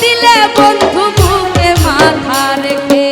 দিলে বন্ধু মুখে মাথা রেখে।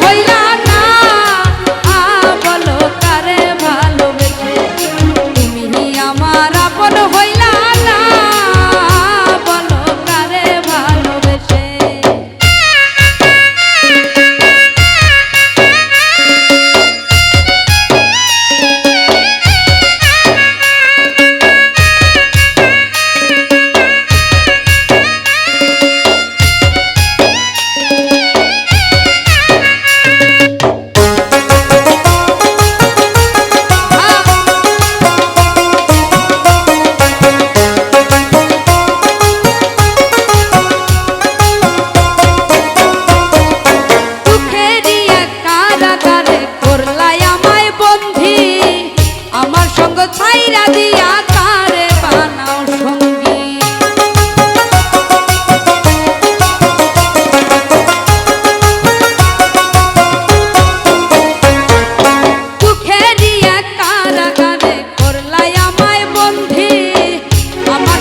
baila. কইরা দিয়া কারে বানাও সঙ্গী। দুঃখে দিয়া কারাগারে করলাই আমায় বন্ধি। আমার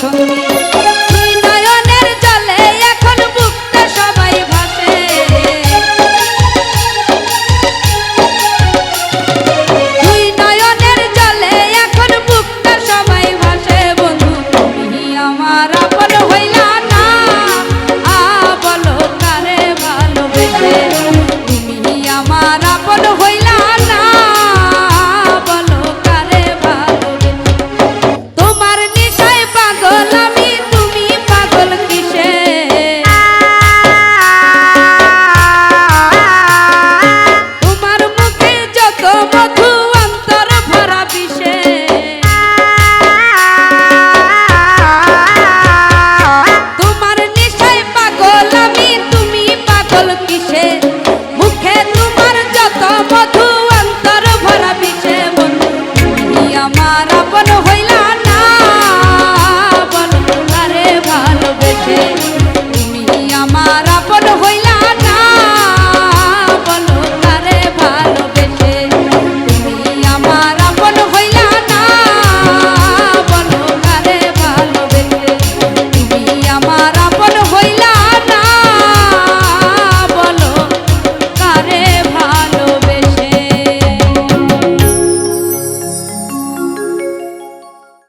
সঙ্গী। cama do